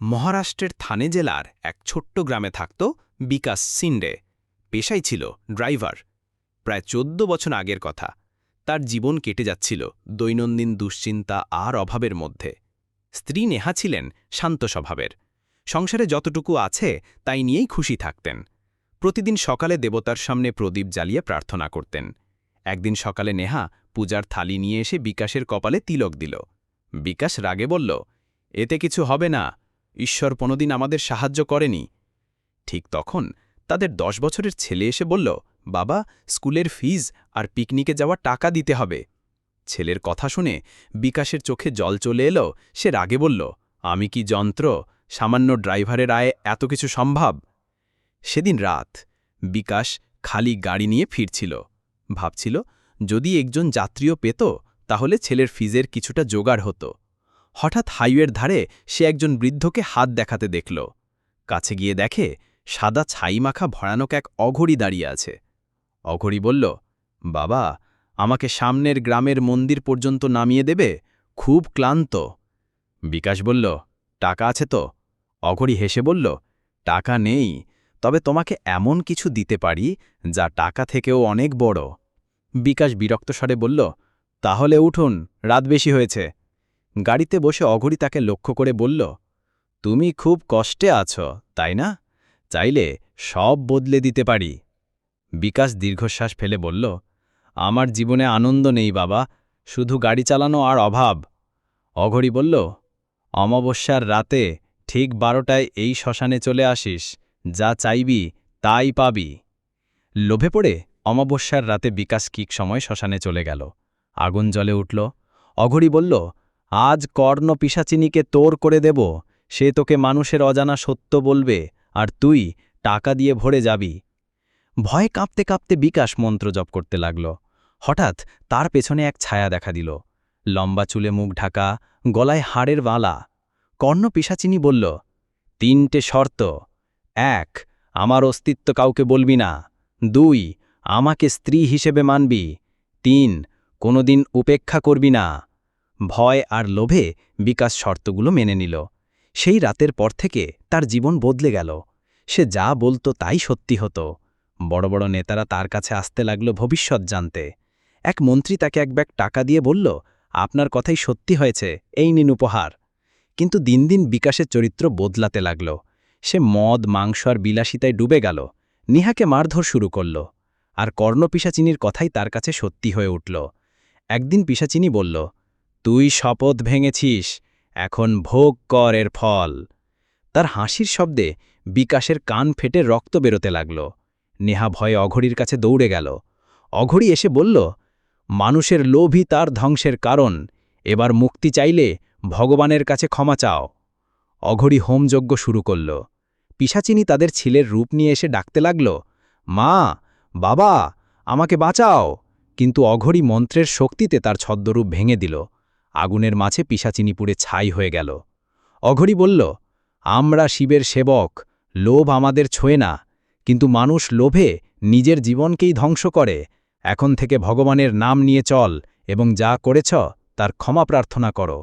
মহারাষ্ট্রের থানে জেলার এক ছোট্ট গ্রামে থাকত বিকাশ সিন্ডে। পেশাই ছিল ড্রাইভার। প্রায় চোদ্দ বছর আগের কথা। তার জীবন কেটে যাচ্ছিল দৈনন্দিন দুশ্চিন্তা আর অভাবের মধ্যে। স্ত্রী নেহা ছিলেন শান্ত স্বভাবের। সংসারে যতটুকু আছে, তাই নিয়েই খুশি থাকতেন। প্রতিদিন সকালে দেবতার সামনে প্রদীপ জ্বালিয়ে প্রার্থনা করতেন। একদিন সকালে নেহা পূজার থালি নিয়ে এসে বিকাশের কপালে তিলক দিল। বিকাশ রাগে বলল, এতে কিছু হবে না। ঈশ্বর কোনোদিন আমাদের সাহায্য করেনি। ঠিক তখন তাদের দশ বছরের ছেলে এসে বলল, বাবা, স্কুলের ফিজ আর পিকনিকে যাওয়া টাকা দিতে হবে। ছেলের কথা শুনে বিকাশের চোখে জল চলে এলো। সে রাগে বলল, আমি কি যন্ত্র? সামান্য ড্রাইভারের আয়ে এত কিছু সম্ভব? সেদিন রাত বিকাশ খালি গাড়ি নিয়ে ফিরছিল। ভাবছিল, যদি একজন যাত্রীও পেত, তাহলে ছেলের ফিজের কিছুটা জোগাড় হতো। হঠাৎ হাইওয়ের ধারে সে একজন বৃদ্ধকে হাত দেখাতে দেখল। কাছে গিয়ে দেখে সাদা ছাই মাখা ভয়ানক এক অঘড়ি দাঁড়িয়ে আছে। অঘড়ি বলল, বাবা, আমাকে সামনের গ্রামের মন্দির পর্যন্ত নামিয়ে দেবে? খুব ক্লান্ত। বিকাশ বলল, টাকা আছে তো? অঘড়ি হেসে বলল, টাকা নেই, তবে তোমাকে এমন কিছু দিতে পারি যা টাকা থেকেও অনেক বড়। বিকাশ বিরক্ত স্বরে বলল, তাহলে উঠুন, রাত বেশি হয়েছে। গাড়িতে বসে অঘড়ি তাকে লক্ষ্য করে বলল, তুমি খুব কষ্টে আছো, তাই না? চাইলে সব বদলে দিতে পারি। বিকাশ দীর্ঘশ্বাস ফেলে বলল, আমার জীবনে আনন্দ নেই বাবা, শুধু গাড়ি চালানো আর অভাব। অঘড়ি বলল, অমাবস্যার রাতে ঠিক বারোটায় এই শ্মশানে চলে আসিস, যা চাইবি তাই পাবি। লোভে পড়ে অমাবস্যার রাতে বিকাশ কিক সময় শ্মশানে চলে গেল। আগুন জলে উঠল। অঘড়ি বলল আজ কর্ণ পিসাচিনীকে তোর করে দেব, সে তোকে মানুষের অজানা সত্য বলবে, আর তুই টাকা দিয়ে ভরে যাবি। ভয়ে কাঁপতে কাঁপতে বিকাশ মন্ত্র জপ করতে লাগল। হঠাৎ তার পেছনে এক ছায়া দেখা দিল। লম্বা চুলে মুখ ঢাকা, গলায় হাড়ের বালা। কর্ণ পিসাচিনী বলল, তিনটে শর্ত। এক, আমার অস্তিত্ব কাউকে বলবি না। দুই, আমাকে স্ত্রী হিসেবে মানবি। তিন, কোনোদিন উপেক্ষা করবি না। ভয় আর লোভে বিকাশ শর্তগুলো মেনে নিল। সেই রাতের পর থেকে তার জীবন বদলে গেল। সে যা বলতো তাই সত্যি হতো। বড় বড় নেতারা তার কাছে আসতে লাগল ভবিষ্যৎ জানতে। এক মন্ত্রী তাকে এক ব্যাগ টাকা দিয়ে বলল, আপনার কথাই সত্যি হয়েছে, এই নিন উপহার। কিন্তু দিন দিন বিকাশের চরিত্র বদলাতে লাগল। সে মদ, মাংস আর বিলাসিতায় ডুবে গেল। নিহাকে মারধর শুরু করল। আর কর্ণ পিসাচিনীর কথাই তার কাছে সত্যি হয়ে উঠল। একদিন পিসাচিনী বলল তুই শপথ ভেঙেছিস, এখন ভোগ কর এর ফল। তার হাসির শব্দে বিকাশের কান ফেটে রক্ত বেরোতে লাগল। নেহা ভয়ে অঘড়ির কাছে দৌড়ে গেল। অঘড়ি এসে বলল, মানুষের লোভই তার ধ্বংসের কারণ, এবার মুক্তি চাইলে ভগবানের কাছে ক্ষমা চাও। অঘড়ি হোমযজ্ঞ শুরু করল। পিসাচিনী তাদের ছেলের রূপ নিয়ে এসে ডাকতে লাগল, মা, বাবা, আমাকে বাঁচাও। কিন্তু অঘড়ি মন্ত্রের শক্তিতে তার ছদ্মরূপ ভেঙে দিল। আগুনের মাঝে পিসাচিনি পুড়ে ছাই হয়ে গেল। অঘরি বলল, আমরা শিবের সেবক, লোভ আমাদের ছোঁয়ে না, কিন্তু মানুষ লোভে নিজের জীবনকেই ধ্বংস করে। এখন থেকে ভগবানের নাম নিয়ে চল এবং যা করেছ তার ক্ষমা প্রার্থনা করো।